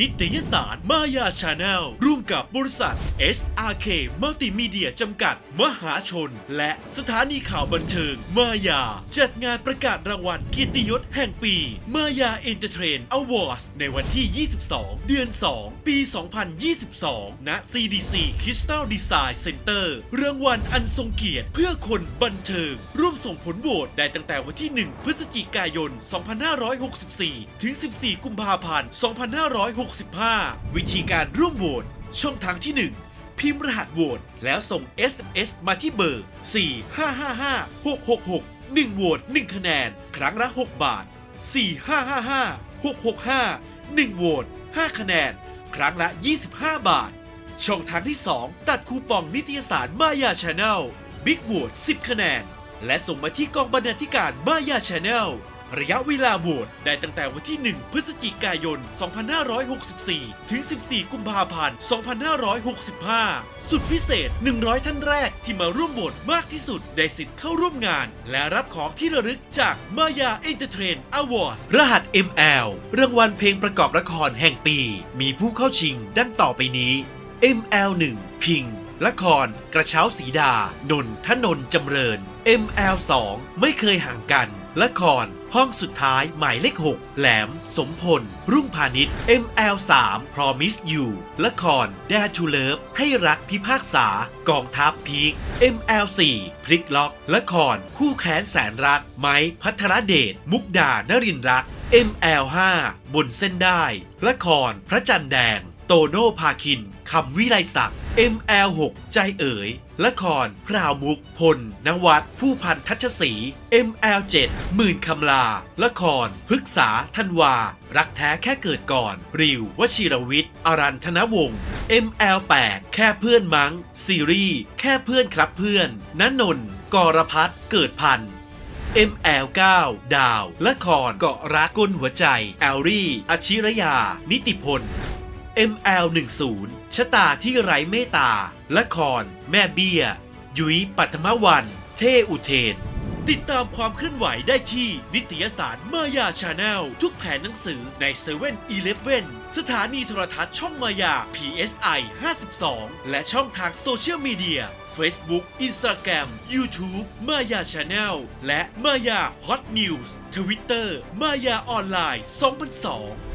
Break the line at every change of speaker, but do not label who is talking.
นิตยสารมายาชาแนลร่วมกับบริษัท SRK มัลติมีเดียจำกัด มหาชน และสถานีข่าวบันเทิง มายา จัดงานประกาศรางวัลเกียรติยศแห่งปี มายาเอนเตอร์เทรนอวอร์ดในวันที่ 22 เดือน 2 ปี 2022 ณ CDC Crystal Design Center รางวัลอันทรงเกียรติเพื่อคนบันเทิง ร่วมส่งผลโหวตได้ตั้งแต่วันที่ 1 พฤศจิกายน 2564 ถึง 14 กุมภาพันธ์ 256 2565 วิธีการร่วมโหวตช่องทางที่ 1 พิมพ์รหัสโหวตแล้วส่ง SMS มาที่เบอร์ 4555666 1โหวต1คะแนน ครั้งละ 6 บาท 4555665 1โหวต5คะแนน ครั้งละ 25 บาท ช่องทางที่ 2 ตัดคูปองนิตยสารมายาชาแนลบิ๊กโหวต10 คะแนน และส่งมาที่กองบรรณาธิการมายาชาแนล ระยะเวลาโหวตได้ตั้งแต่วันที่ 1 พฤศจิกายน 2564 ถึง 14 กุมภาพันธ์ 2565 สุดพิเศษ 100 ท่านแรกที่มาร่วมโหวตมากที่สุด ได้สิทธิ์เข้าร่วมงาน และรับของที่ระลึกจากมายาเอนเตอร์เทรนอวอร์ดรหัส ML รางวัลเพลงประกอบละครแห่งปี มีผู้เข้าชิงดังต่อไปนี้ ML1 พิง ละคร กระเช้าสีดา นนทนนจำเริญ ML2 ไม่เคยห่างกัน ละคร ห้องสุดท้ายหมายเลข 6 แหลม สมพล รุ่งพาณิชย์ ML3 Promise You ละคร Dare to Love ให้รักพิพากษา กองทัพพีค ML4 พลิกล็อก ละคร คู่แค้นแสนรัก ไม้พัทรเดช มุกดานรินรัก ML5 บนเส้นได้ ละคร พระจันทร์แดง โตโน่พาคิน คำวิไลศักดิ์ ML6 ใจเอ๋ย ละคร พราวมุก พล นวัด ผู้พันทัชศรี ML7 หมื่นคำลา ละครพฤกษาธันวา รักแท้แค่เกิดก่อน ริว วชิรวิทย์ อรันธนวงศ์ ML8 แค่เพื่อนมั้ง ซีรีส์ แค่เพื่อนครับเพื่อนณนนท์กรพัฒน์เกิดพันธ์ ML9 ดาว ละคร เกาะรักกลหัวใจ แอลลี่ อชิรยา นิติพล ML10 ชะตาที่ไร้เมตตา ละคร แม่เบี้ย ยุ้ยปัทมวัน เทอุเทน ติดตามความเคลื่อนไหวได้ที่นิตยสารมายาชาแนล ทุกแผนหนังสือใน7 e เ e ่ e อสถานีโทรทัศน์ช่องมายา PSI 52 และช่องทางโซเชียลมีเดีย Facebook Instagram YouTube มายาชาแนลและมายาฮอตนิวส์ทวิตเตอร์มายาออนไลน์ 2002